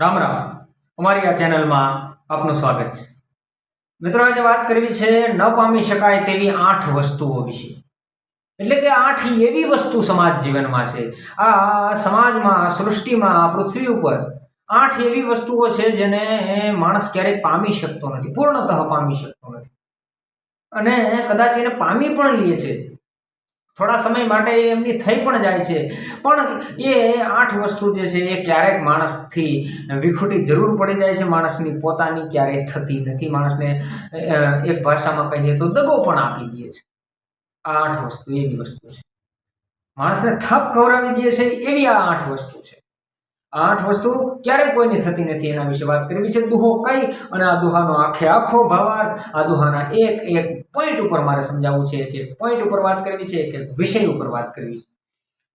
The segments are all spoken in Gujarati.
રામ રામ. અમારી આ ચેનલમાં આપનું સ્વાગત છે. મિત્રો, આજે વાત કરવી છે ન પામી શકાય તેવી આઠ વસ્તુઓ વિશે. એટલે કે આઠ એવી વસ્તુ સમાજ જીવનમાં છે. આ સમાજમાં સૃષ્ટિમાં પૃથ્વી ઉપર આઠ એવી વસ્તુઓ છે જેને માણસ ક્યારેય પામી શકતો નથી, પૂર્ણતઃ પામી શકતો નથી. અને કદાચ એને પામી પણ લે છે. થોડા સમય માટે એમની થઈ પણ જાય છે. પણ એ આઠ વસ્તુ જે છે એ ક્યારેક માણસથી વિખૂટી જરૂર પડી જાય છે. માણસની પોતાની ક્યારેય થતી નથી. માણસને એક ભાષામાં કહીએ તો દગો પણ આપી દે છે. આ આઠ વસ્તુ એવી વસ્તુ છે. માણસને થપ કવરાવી દે છે. એવી આ આઠ વસ્તુ છે. આઠ વસ્તુ ક્યારેય કોઈને થતી નથી એના વિશે વાત કરવી છે. દુહો કઈ અને આ દુહાનો આખે આખો ભાવાર્થ, આ દુહાના એક એક પોઈન્ટ ઉપર મારે સમજાવવું છે, એક એક પોઈન્ટ ઉપર વાત કરવી છે, એક વિષય ઉપર વાત કરવી છે.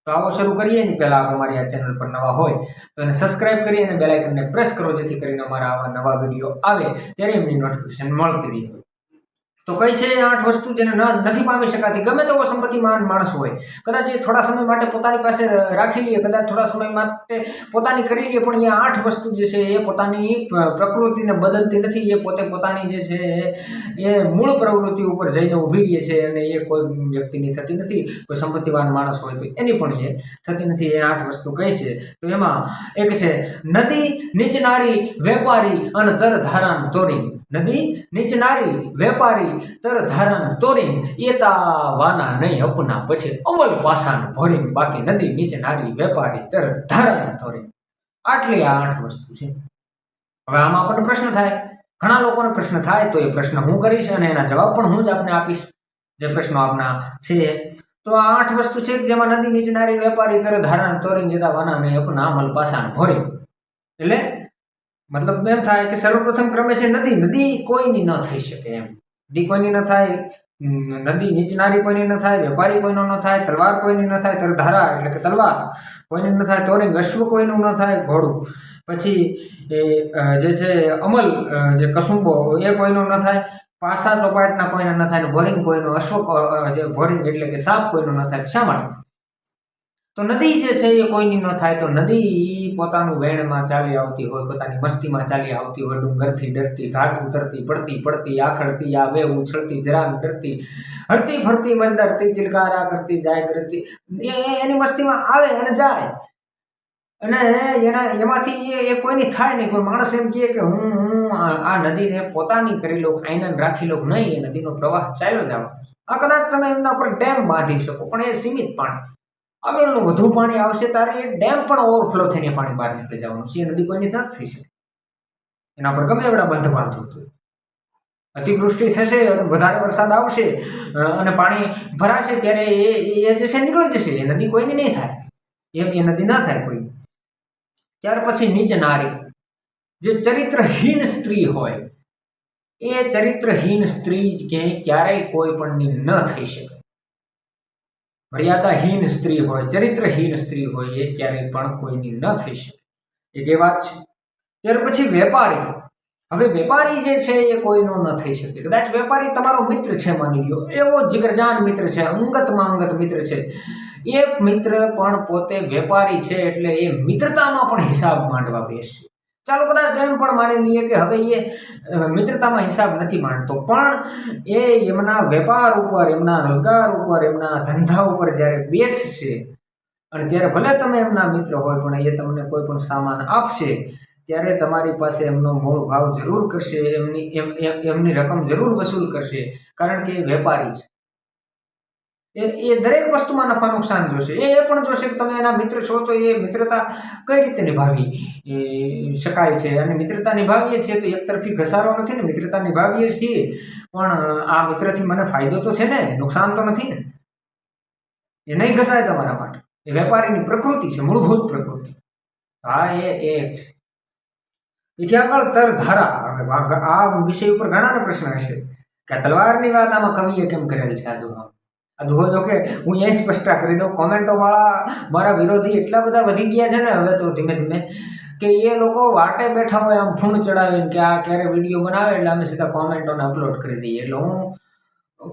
તો આવો શરૂ કરીએ ને પહેલાં આપ અમારી આ ચેનલ પર નવા હોય તો એને સબસ્ક્રાઇબ કરી અને બેલાઇકનને પ્રેસ કરો જેથી કરીને અમારા આવા નવા વીડિયો આવે ત્યારે એમની નોટિફિકેશન મળતી રહે. તો કઈ છે આઠ વસ્તુ જેને નથી પામી શકાતી. ગમે તેવો સંપત્તિમાન માણસ હોય. કદાચ એ થોડા સમય માટે પોતાની પાસે રાખી લે, કદાચ થોડા સમય માટે પોતાની કરી લઈએ પણ એ આઠ વસ્તુ જે છે, એ પોતાની પ્રકૃતિને બદલતી નથી. એ પોતે પોતાની જે છે, એ મૂળ પ્રવૃત્તિ ઉપર જઈને ઊભી રહે છે અને એ કોઈ વ્યક્તિની થતી નથી. કોઈ સંપત્તિવાન માણસ હોય તો એની પણ એ થતી નથી. એ આઠ વસ્તુ કઈ છે. તો એમાં એક છે, નદી નીચનારી, વેપારી અને તર ધારાન તોરી નદી નીચનારી વેપારી તર ધારણ તોરી એતા વાના નહીં અપના પછી અમલ પાસાન ભરીને, બાકી નદી નીચનારી વેપારી તર ધારણ તોરી. આટલી આ આઠ વસ્તુ છે. હવે આમાં આપણને પ્રશ્ન થાય. ઘણા લોકોને પ્રશ્ન થાય તો એ પ્રશ્ન હું કરીશ અને એના જવાબ પણ હું જ આપને આપીશ. જે પ્રશ્નો આપના છે. તો આ આઠ વસ્તુ છે જેમાં નદી નીચનારી વેપારી તર ધારણ તોરી જતા વાના નહીં અપના, અમલ પાસાન ભરી એટલે મતલબ એમ થાય કે સર્વપ્રથમ ક્રમે છે નદી નદી કોઈની ન થઈ શકે એમ. નદી કોઈની ન થાય, નદી નીચનારી કોઈની ન થાય, વેપારી કોઈનો ન થાય, તલવાર કોઈની ન થાય, તરધારા એટલે કે તલવાર કોઈની ન થાય, ટોરિંગ અશ્વ કોઈનું ન થાય, ઘોડું. પછી એ જે છે અમલ જે કસુંબો, એ કોઈનો ન થાય પાસા ચોપાટના કોઈને ન થાય બોરિંગ કોઈનો, અશ્વ જે બોરિંગ એટલે કે સાપ કોઈનો ન થાય શા માટે? તો નદી જે છે એ કોઈની ન થાય તો નદી પોતાનું વેણમાં ચાલી આવતી હોય, પોતાની મસ્તીમાં ચાલી આવતી હોય, ડુંગરથી ડરતી, ઘાટ ઉતરતી પડતી પડતી, આખડતી આવે ઉછળતી, જરામ ડરતી, હરતી ફરતી, મંદરતી, કિલકારા કરતી, જાય કરતી, એ એ- એની મસ્તીમાં આવે અને જાય. અને એના, એમાંથી એ એ કોઈની થાય નહીં, કોઈ માણસ એમ કહે કે હું હું આ નદીને પોતાની કરી લઉં આઈનન રાખી લઉં, નહીં, એ નદીનો પ્રવાહ ચાલ્યો જાવ. આ કદાચ તમે એમના પર ડેમ બાંધી શકો, પણ એ સીમિત પાણી. આગળનું વધુ પાણી આવશે ત્યારે એ ડેમ પણ ઓવરફ્લો થઈને પાણી બહાર નીકળી જવાનું છે. એ નદી કોઈની ન થઈ શકે. એના પર ગમે એવડા બંધ બાંધો તો. અતિવૃષ્ટિ થશે, વધારે વરસાદ આવશે અને પાણી ભરાશે ત્યારે એ એ જશે નીકળી જશે. એ નદી કોઈની નહીં થાય. એમ એ નદી ના થાય કોઈ. ત્યાર પછી નીચ નારી. જે ચરિત્રહીન સ્ત્રી હોય, એ ચરિત્રહીન સ્ત્રી ક્યાંય, ક્યારેય કોઈ પણની ન થઈ શકે. મર્યાદાહીન સ્ત્રી હોય, ચરિત્રહીન સ્ત્રી હોય, એ ક્યારેય પણ કોઈની ન થઈ શકે. એક એ વાત છે. ત્યાર પછી વેપારી. હવે વેપારી જે છે એ કોઈનો ન થઈ શકે. કદાચ વેપારી તમારો મિત્ર છે, માની લો એવો જીગરજાન મિત્ર છે અંગતમાં અંગત મિત્ર છે. એ મિત્ર પણ પોતે વેપારી છે, એટલે એ મિત્રતામાં પણ હિસાબ માંડવા બેસશે ચાલો કદાચ એમ પણ માની લઈએ કે હવે એ મિત્રતામાં હિસાબ નથી માનતો પણ એ એમના વેપાર ઉપર, એમના રોજગાર ઉપર, એમના ધંધા ઉપર જ્યારે બેસશે, અને ત્યારે ભલે તમે એમના મિત્ર હોય, પણ એ તમને કોઈ પણ સામાન આપશે, ત્યારે તમારી પાસે એમનો મૂળ ભાવ જરૂર કરશે, એમની, એમ, એમ- એમની રકમ જરૂર વસૂલ કરશે. કારણ કે એ વેપારી છે. એ દરેક વસ્તુમાં નફા નુકસાન જોશે. એ પણ જોશે કે તમે એના મિત્ર છો તો એ મિત્રતા કઈ રીતે નિભાવી શકાય છે. અને મિત્રતા નિભાવીએ છીએ તો એકતરફી ઘસારો નથી ને, મિત્રતા નિભાવીએ છીએ. પણ, આ મિત્રથી મને ફાયદો તો છે ને, નુકસાન તો નથી ને. એ નહીં ઘસાય તમારા માટે. એ વેપારીની પ્રકૃતિ છે, મૂળભૂત પ્રકૃતિ. હા, એ એક છે એથી આગળ તર ધારા આ- વિષય ઉપર ઘણાને પ્રશ્ન હશે. કે તલવારની વાત આમાં કવિએ કેમ કરેલ છે આ દુહા દુહો જો કે, હું એ સ્પષ્ટતા કરી દઉં. કોમેન્ટોવાળા મારા વિરોધી એટલા બધા વધી ગયા છે ને, હવે તો ધીમે ધીમે, કે એ લોકો વાટે બેઠા હોય આમ ફૂણ ચડાવીને કે આ ક્યારે વીડિયો બનાવે એટલે અમે સીધા કોમેન્ટોને અપલોડ કરી દઈએ. એટલે હું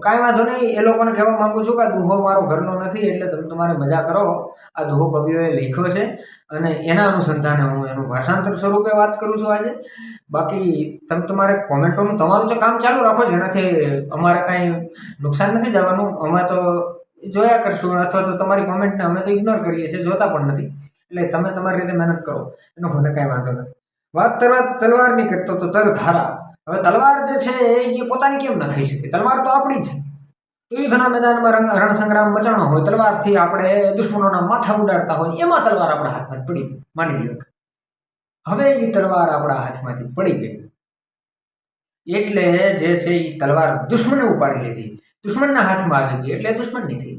કાંઈ વાંધો નહીં, એ લોકોને કહેવા માંગુ છું કે આ દુહો મારો ઘરનો નથી, એટલે તમે તમારે મજા કરો. આ દુહો કવિઓએ લખ્યો છે અને એના અનુસંધાને હું એનું ભાષાંતર સ્વરૂપે વાત કરું છું આજે. બાકી તમે તમારે કોમેન્ટોનું તમારું જે કામ ચાલુ રાખો, જેનાથી અમારે કાંઈ નુકસાન નથી જવાનું. અમે તો જોયા કરશું, અથવા તો તમારી કોમેન્ટને અમે તો ઇગ્નોર કરીએ છીએ, જોતા પણ નથી. એટલે તમે તમારી રીતે મહેનત કરો, એનો મને કાંઈ વાંધો નથી. વાત તલવાર તલવારની કરતો તો તર ધારા હવે તલવાર જે છે એ પોતાની કેમ ન થઈ શકે? તલવાર તો આપણી છે. યુદ્ધના મેદાનમાં રણ રણસંગ્રામ મચાણો હોય, તલવારથી આપણે દુશ્મનોના માથા ઉડાડતા હોય, એમાં તલવાર આપણા હાથમાં પડી માની લો હવે એ તલવાર આપણા હાથમાંથી પડી ગઈ. એટલે જે છે એ તલવાર દુશ્મને ઉપાડી લીધી. દુશ્મનના હાથમાં આવી ગઈ, એટલે દુશ્મનની થઈ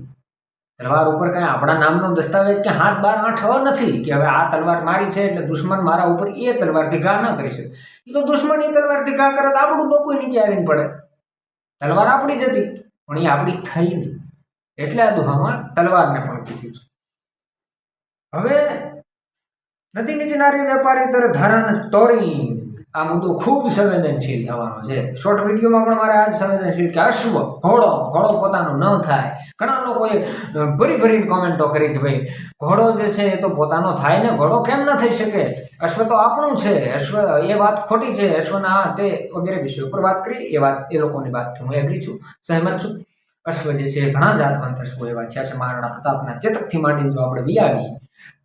તલવાર ઉપર કાંઈ આપણા નામનો દસ્તાવેજ કે હાથ, બાર, આઠ અ નથી કે હવે આ તલવાર મારી છે એટલે દુશ્મન મારા ઉપર એ તલવારથી ઘા ન કરી શકે. એ તો દુશ્મન એ તલવારથી ઘા કરે તો આપણું ડોકું નીચે આવીને પડે. તલવાર આપણી જ હતી, પણ એ આપણી થઈ નહીં. એટલે આ દુહામાં તલવારને પણ કીધું છે. હવે નદી નીચે નારી વેપારી તર ધારણ તોરી આ મુદ્દો ખૂબ સંવેદનશીલ થવાનો છે. શોર્ટ વિડીયોમાં પણ મારે આજ સંવેદનશીલ કે અશ્વ ઘોડો ઘોડો પોતાનો ન થાય. ઘણા લોકોએ ભરી ભરીને કોમેન્ટો કરી કે ભાઈ, ઘોડો જે છે એ તો પોતાનો થાય ને, ઘોડો કેમ ન થઈ શકે? અશ્વ તો આપણું છે. અશ્વ એ વાત ખોટી છે. અશ્વના તે વગેરે વિષય ઉપર વાત કરી. એ વાત, એ લોકોની વાત હું એગ્રી છું. સહેમત છું. અશ્વ જે છે ઘણા જાતવંત અશ્વો એવા છે. મહારાણા પ્રતાપના ચેતકથી માંડીને જો આપણે વિયાવીએ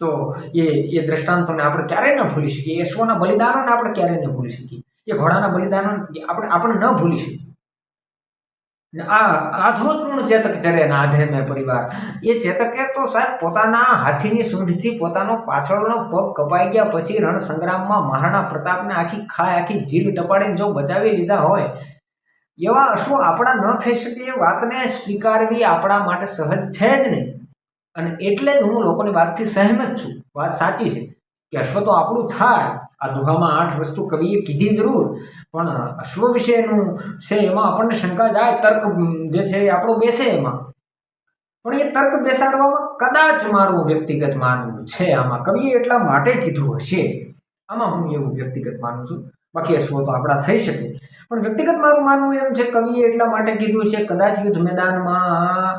તો એ એ દ્રષ્ટાંતોને આપણે ક્યારેય ન ભૂલી શકીએ. એ સોના બલિદાનોને આપણે ક્યારેય ન ભૂલી શકીએ. એ ઘોડાના બલિદાનો આપણે આપણે ન ભૂલી શકીએ. આ આધોતપૂર્ણ ચેતક ચરે આધે મેં પરિવાર, એ ચેતકે તો સાહેબ પોતાના હાથીની સૂંઢથી પોતાનો પાછળનો પગ કપાઈ ગયા પછી રણ સંગ્રામમાં મહારાણા પ્રતાપને આખી ખાય, આખી જીભ ટપાડીને જો બચાવી લીધા હોય, એવા શું આપણા ન થઈ શકે એ વાતને સ્વીકારવી આપણા માટે સહજ છે જ નહીં. અને એટલે જ હું લોકોની વાતથી સહેમત છું. વાત સાચી છે કે અશ્વ તો આપણું થાય. આ દુહામાં આઠ વસ્તુ કવિએ કીધી જરૂર. પણ અશ્વ વિશેનું છે એમાં આપણને શંકા જાય, તર્ક જે છે એ આપણો બેસે એમાં. પણ એ તર્ક બેસાડવામાં કદાચ મારું વ્યક્તિગત માનવું છે. આમાં કવિએ એટલા માટે કીધું હશે. આમાં હું એવું વ્યક્તિગત માનું છું. બાકી અશ્વ તો આપણા થઈ શકે. પણ વ્યક્તિગત મારું માનવું એમ છે, કવિએ એટલા માટે કીધું છે કદાચ યુદ્ધ મેદાનમાં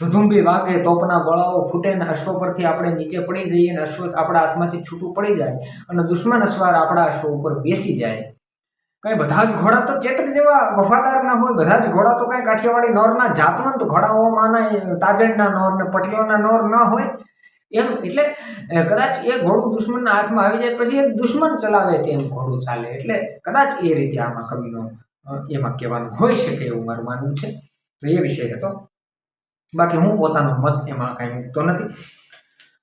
ધુધુંબી વાગે તોપના ગોળાઓ ફૂટે ને અશ્વ પરથી આપણે નીચે પડી જઈએ ને અશ્વ આપણા હાથમાંથી છૂટું પડી જાય અને દુશ્મન અશ્વાર આપણા અશ્વ ઉપર બેસી જાય. કઈ બધા જ ઘોડા તો ચેતક જેવા વફાદાર ના હોય, બધા જ ઘોડા તો કઈ કાઠિયાવાડી નોરના જાતવંત ઘોડાઓમાંના તાજણના નોર ને પટીઓના નોર ન હોય. એમ એટલે કદાચ એ ઘોડું દુશ્મનના હાથમાં આવી જાય પછી એ દુશ્મન ચલાવે તેમ ઘોડું ચાલે. એટલે કદાચ એ રીતે આમાં કવિનો એમાં કહેવાનું હોઈ શકે એવું મારું માનવું છે. તો એ વિષય હતો. બાકી હું પોતાનો મત એમાં કાંઈ મૂકતો નથી.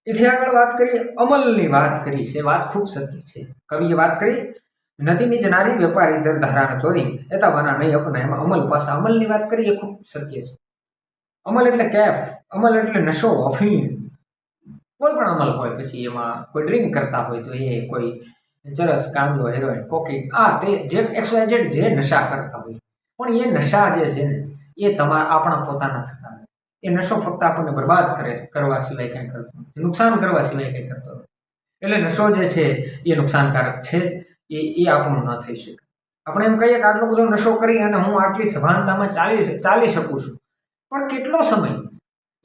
એથી આગળ વાત કરીએ, અમલની વાત કરી છે વાત ખૂબ સત્ય છે. કવિએ વાત કરી, નદીની જ નારી વેપારી દર ધારાને ચોરી એતા વાના નહીં અપના એમાં અમલ પાસે અમલની વાત કરી એ ખૂબ સત્ય છે. અમલ એટલે કેફ, અમલ એટલે નશો, અફીણ. કોઈ પણ અમલ હોય, પછી એમાં કોઈ ડ્રિંક કરતા હોય, તો એ કોઈ ચરસ કાંદો હેરોઇન કોકીન આ તે જે એક્સવાઇઝેડ જે નશા કરતા હોય. પણ એ નશા જે છે ને, એ તમારા, આપણા પોતાના થતા એ નશો ફક્ત આપણને બરબાદ કરે છે, કરવા સિવાય કંઈ કરતો નુકસાન કરવા સિવાય કંઈ કરતો એટલે નશો જે છે, એ નુકસાનકારક છે, એ એ આપણું ન થઈ શકે. આપણે એમ કહીએ કે આટલો બધો નશો કરી અને હું આટલી સભાનતામાં ચાલી ચાલી શકું છું. પણ કેટલો સમય?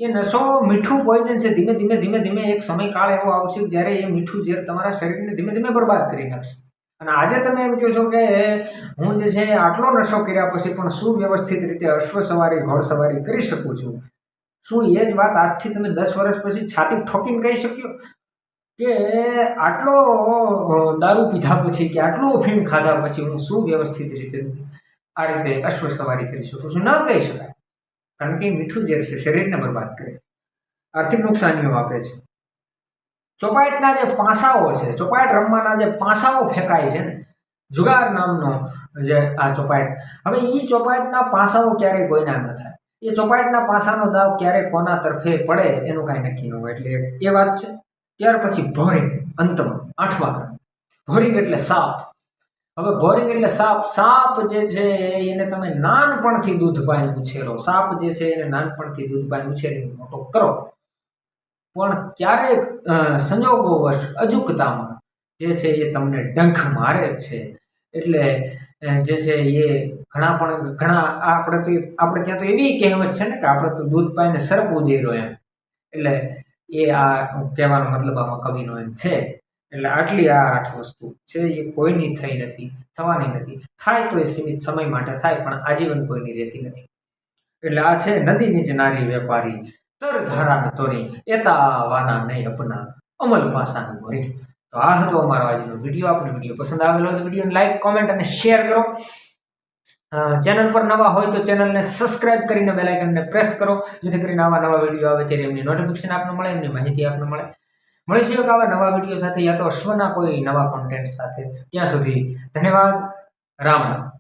એ નશો મીઠું પોઈઝન છે, ધીમે ધીમે ધીમે ધીમે એક સમયકાળ એવો આવશે જ્યારે એ મીઠું ઝેર તમારા શરીરને ધીમે ધીમે બરબાદ કરી નાખશે. અને આજે તમે એમ કહો છો કે હું જે છે, આટલો નશો કર્યા પછી પણ સુવ્યવસ્થિત રીતે અશ્વ સવારી ઘોડ સવારી કરી શકું છું. શું એ જ વાત આજથી તમે દસ વર્ષ પછી છાતી ઠોકીને કહી શક્યો? કે આટલો દારૂ પીધા પછી કે આટલું અફીણ ખાધા પછી હું શું વ્યવસ્થિત રીતે આ રીતે અશ્વ સવારી કરી શકું છું? ન કહી શકાય. કારણ કે મીઠું જે છે, શરીરને બરબાદ કરે છે. આર્થિક નુકસાનીઓ આપે છે. ચોપાટના જે પાસાઓ છે ચોપાટ રમવાના જે પાસાઓ ફેંકાય છે ને, જુગાર નામનો જે આ ચોપાટ હવે એ ચોપાટના પાસાઓ ક્યારેય કોઈના ન થાય. એ ચોપાટના પાસાનો દાવ ક્યારે કોના તરફે પડે એનું કાંઈ નક્કી ન હોય. એટલે એ વાત છે. ત્યાર પછી ભોરિંગ, અંતમાં, આઠમા ક્રમ. ભોરિંગ એટલે સાપ. હવે ભોરિંગ એટલે સાપ. સાપ જે છે એને તમે નાનપણથી દૂધ પાઈને ઉછેરો. સાપ જે છે એને નાનપણથી દૂધ પાઈને ઉછેરીને મોટો કરો. પણ ક્યારેક સંજોગોવશ અજુકતામાં જે છે એ તમને ડંખ મારે છે. એટલે જે છે એ ઘણા પણ ઘણા આપણે તો આપણે ત્યાં તો એવી કહેવત છે ને કે આપણે તો દૂધ પાઈને સરપ રહ્યો એમ. એટલે એ આ કહેવાનો મતલબ આમાં કવિનો એમ છે. એટલે આટલી આ આઠ વસ્તુ છે, એ કોઈની થઈ નથી, થવાની નથી. થાય તો એ સીમિત સમય માટે થાય, પણ આજીવન કોઈની રહેતી નથી. એટલે આ છે નદી નીચ નારી વેપારી તર ધારા તોરી એતા વાના નહીં અપના અમલ પાસાનું ભરી તો આ હતો અમારો આજનો વીડિયો આપને વીડિયો પસંદ આવેલો હોય તો વિડીયોને લાઈક કોમેન્ટ અને શેર કરો. ચેનલ પર નવા હોય તો ચેનલને સબસ્ક્રાઇબ કરીને બેલાઇકનને પ્રેસ કરો. જેથી કરીને આવા નવા વીડિયો આવે ત્યારે એમની નોટિફિકેશન આપને મળે, એમની માહિતી આપને મળે. મળીશું એક આવા નવા વીડિયો સાથે, યા તો અશ્વના કોઈ નવા કોન્ટેન્ટ સાથે. ત્યાં સુધી ધન્યવાદ. રામ રામ.